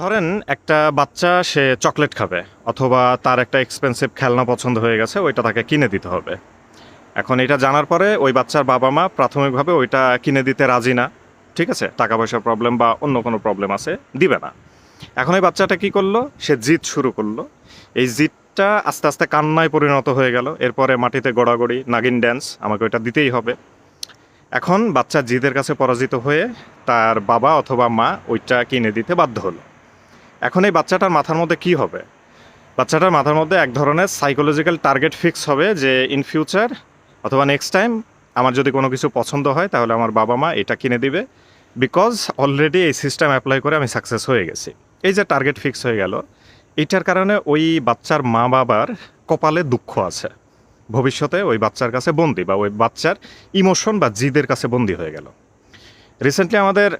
ধরেন একটা বাচ্চা, সে চকলেট খাবে অথবা তার একটা এক্সপেন্সিভ খেলনা পছন্দ হয়ে গেছে, ওইটা তাকে কিনে দিতে হবে। এখন এটা জানার পরে ওই বাচ্চার বাবা মা প্রাথমিকভাবে ওইটা কিনে দিতে রাজি না, ঠিক আছে? টাকা পয়সার প্রবলেম বা অন্য কোনো প্রবলেম আছে, দিবে না। এখন এই বাচ্চাটা কি করল? সে জিদ শুরু করল। এই জিদটা আস্তে আস্তে কান্নায় পরিণত হয়ে গেল। এরপরে মাটিতে গড়াগড়ি, নাগিন ড্যান্স আমাকে ওইটা দিতেই হবে। এখন বাচ্চা জিদের কাছে পরাজিত হয়ে তার বাবা অথবা মা ওইটা কিনে দিতে বাধ্য হলো। এখন এই বাচ্চাটার মাথার মধ্যে কি হবে? বাচ্চাটার মাথার মধ্যে এক ধরনের সাইকোলজিক্যাল টার্গেট ফিক্স হবে যে ইন ফিউচার অথবা নেক্সট টাইম আমার যদি কোনো কিছু পছন্দ হয়, তাহলে আমার বাবা মা এটা কিনে দিবে। বিকজ অলরেডি এই সিস্টেম অ্যাপ্লাই করে আমি সাকসেস হয়ে গেছি। এই যে টার্গেট ফিক্স হয়ে গেল এইটার কারণে ওই বাচ্চার মা বাবার কপালে দুঃখ আছে। ভবিষ্যতে ওই বাচ্চার কাছে বন্দি বা ওই বাচ্চার ইমোশন বা জিদের কাছে বন্দি হয়ে গেল। রিসেন্টলি আমাদের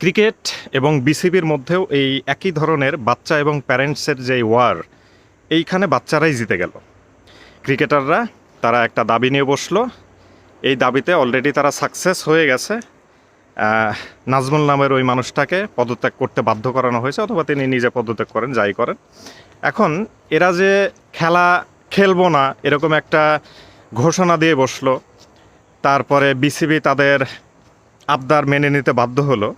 ক্রিকেট এবং বিসিবির মধ্যেও এই একই ধরনের বাচ্চা এবং প্যারেন্টসের যে ওয়ার, এইখানে বাচ্চারাই জিতে গেল। ক্রিকেটাররা, তারা একটা দাবি নিয়ে বসল। এই দাবিতে অলরেডি তারা সাকসেস হয়ে গেছে। নাজমুল নামের ওই মানুষটাকে পদত্যাগ করতে বাধ্য করানো হয়েছে, অথবা তিনি নিজে পদত্যাগ করেন, যাই করেন। এখন এরা যে খেলা খেলব না, এরকম একটা ঘোষণা দিয়ে বসল। তারপরে বিসিবি তাদের আবদার মেনে নিতে বাধ্য হলো।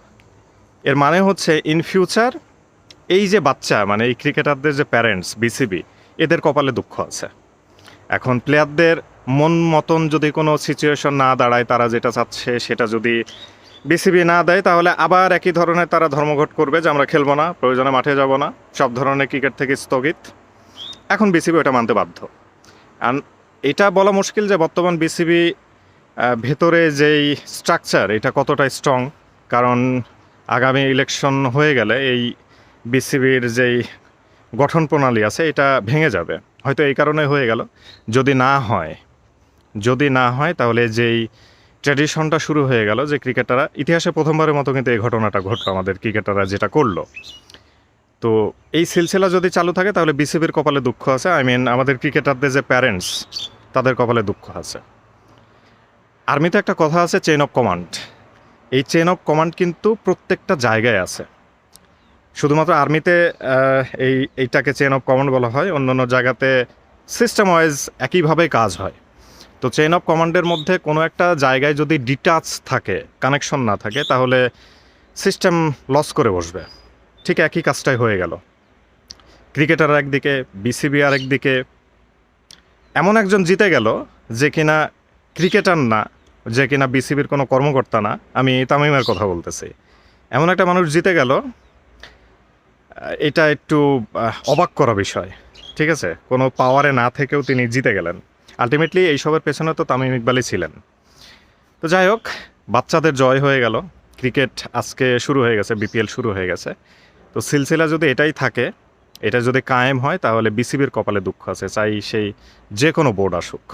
এর মানে হচ্ছে ইন ফিউচার এই যে বাচ্চা মানে এই ক্রিকেটারদের যে প্যারেন্টস বিসিবি এদের কপালে দুঃখ আছে। এখন প্লেয়ারদের মন মতন যদি কোনো সিচুয়েশন না দাঁড়ায়, তারা যেটা চাচ্ছে সেটা যদি বিসিবি না দেয়, তাহলে আবার একই ধরনের তারা ধর্মঘট করবে যে আমরা খেলব না, প্রয়োজনে মাঠে যাব না, সব ধরনের ক্রিকেট থেকে স্থগিত। এখন বিসিবি ওটা মানতে বাধ্য। আর এটা বলা মুশকিল যে বর্তমান বিসিবি ভেতরে যেই স্ট্রাকচার এটা কতটা স্ট্রং কারণ আগামী ইলেকশন হয়ে গেলে এই বিসিবির যেই গঠন প্রণালী আছে, এটা ভেঙে যাবে। হয়তো এই কারণে হয়ে গেল। যদি না হয়, যদি না হয়, তাহলে যেই ট্র্যাডিশনটা শুরু হয়ে গেল, যে ক্রিকেটাররা, ইতিহাসে প্রথমবারের মতো কিন্তু এই ঘটনাটা ঘটলো, আমাদের ক্রিকেটাররা যেটা করল। তো এই সিলসিলা যদি চালু থাকে, তাহলে বিসিবির কপালে দুঃখ আছে। আই মিন আমাদের ক্রিকেটারদের যে প্যারেন্টস তাদের কপালে দুঃখ আছে। আর্মিতে একটা কথা আছে চেইন অফ কমান্ড এই চেন অফ কমান্ড কিন্তু প্রত্যেকটা জায়গায় আছে। শুধুমাত্র আর্মিতে এই, এইটাকে চেন অফ কমান্ড বলা হয়, অন্যান্য জায়গাতে সিস্টেম ওয়াইজ একইভাবেই কাজ হয়। তো চেন অফ কমান্ডের মধ্যে কোনো একটা জায়গায় যদি ডিটাচ থাকে কানেকশন না থাকে, তাহলে সিস্টেম লস করে বসবে। ঠিক একই কাজটাই হয়ে গেল। ক্রিকেটার একদিকে বিসিবি আর একদিকে, এমন একজন জিতে গেল যে কিনা ক্রিকেটার না যে কিনা বিসিবির কোনো কর্মকর্তা না, আমি তামিমের কথা বলতেছি। এমন একটা মানুষ জিতে গেল, এটা একটু অবাক করা বিষয়, ঠিক আছে? কোনো পাওয়ারে না থেকেও তিনি জিতে গেলেন। আলটিমেটলি এইসবের পেছনে তো তামিম ইকবালই ছিলেন। তো যাই হোক, বাচ্চাদের জয় হয়ে গেল। ক্রিকেট আজকে শুরু হয়ে গেছে, বিপিএল শুরু হয়ে গেছে। তো সিলসিলা যদি এটাই থাকে, এটা যদি কায়েম হয়, তাহলে বিসিবির কপালে দুঃখ আছে। চাই সেই যে কোনো বোর্ড আসুক।